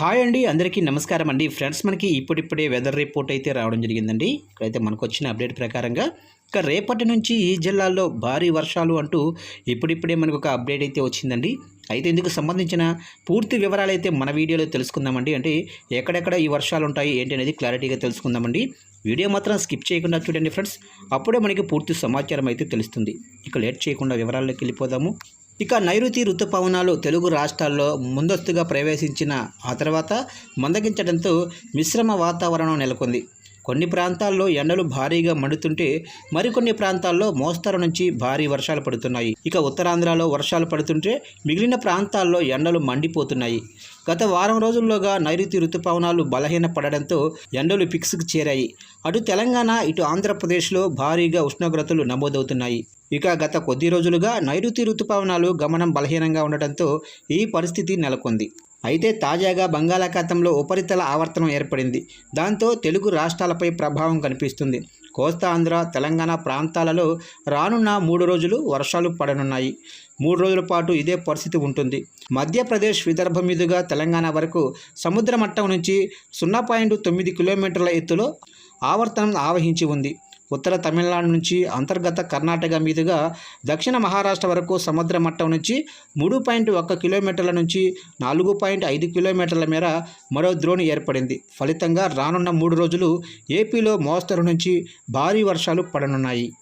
Hi అండి అందరికీ నమస్కారం అండి. ఫ్రెండ్స్ మనకి ఇప్పుడిప్పుడే వెదర్ రిపోర్ట్ అయితే రావడం జరిగిందండి. ఇక్కడైతే మనకు వచ్చిన అప్డేట్ ప్రకారంగా ఇక రేపటి నుంచి ఈ జిల్లాల్లో భారీ వర్షాలు అంటూ ఇప్పుడిప్పుడే మనకు ఒక అప్డేట్ అయితే వచ్చిందండి. అయితే ఇందుకు సంబంధించిన పూర్తి వివరాలు అయితే మన వీడియోలో తెలుసుకుందామండి. అంటే ఎక్కడెక్కడ ఈ వర్షాలు ఉంటాయి ఏంటి అనేది క్లారిటీగా తెలుసుకుందామండి. వీడియో మాత్రం స్కిప్ చేయకుండా చూడండి ఫ్రెండ్స్. అప్పుడే మనకి పూర్తి సమాచారం అయితే తెలుస్తుంది. ఇక లేట్ చేయకుండా వివరాల్లోకి వెళ్ళిపోదాము. ఇక నైరుతి ఋతుపవనాలు తెలుగు రాష్ట్రాల్లో ముందస్తుగా ప్రవేశించిన ఆ తర్వాత మందగించడంతో మిశ్రమ వాతావరణం నెలకొంది. కొన్ని ప్రాంతాల్లో ఎండలు భారీగా మండుతుంటే మరికొన్ని ప్రాంతాల్లో మోస్తరు నుంచి భారీ వర్షాలు పడుతున్నాయి. ఇక ఉత్తరాంధ్రలో వర్షాలు పడుతుంటే మిగిలిన ప్రాంతాల్లో ఎండలు మండిపోతున్నాయి. గత వారం రోజుల్లోగా నైరుతి ఋతుపవనాలు బలహీన పడడంతో ఎండలు పిక్స్కి చేరాయి. అటు తెలంగాణ ఇటు ఆంధ్రప్రదేశ్లో భారీగా ఉష్ణోగ్రతలు నమోదవుతున్నాయి. ఇక గత కొద్ది రోజులుగా నైరుతి ఋతుపవనాలు గమనం బలహీనంగా ఉండటంతో ఈ పరిస్థితి నెలకొంది. అయితే తాజాగా బంగాళాఖాతంలో ఉపరితల ఆవర్తనం ఏర్పడింది. దాంతో తెలుగు రాష్ట్రాలపై ప్రభావం కనిపిస్తుంది. కోస్తా ఆంధ్ర తెలంగాణ ప్రాంతాలలో రానున్న మూడు రోజులు వర్షాలు పడనున్నాయి. మూడు రోజుల పాటు ఇదే పరిస్థితి ఉంటుంది. మధ్యప్రదేశ్ విదర్భ మీదుగా తెలంగాణ వరకు సముద్ర మట్టం నుంచి సున్నా పాయింట్ తొమ్మిది కిలోమీటర్ల ఎత్తులో ఆవర్తనం ఆవహించి ఉంది. ఉత్తర తమిళనాడు నుంచి అంతర్గత కర్ణాటక మీదుగా దక్షిణ మహారాష్ట్ర వరకు సముద్ర మట్టం నుంచి మూడు పాయింట్ ఒక్క కిలోమీటర్ల నుంచి నాలుగు పాయింట్ ఐదు కిలోమీటర్ల మేర మరో ద్రోణి ఏర్పడింది. ఫలితంగా రానున్న మూడు రోజులు ఏపీలో మోస్తరు నుంచి భారీ వర్షాలు పడనున్నాయి.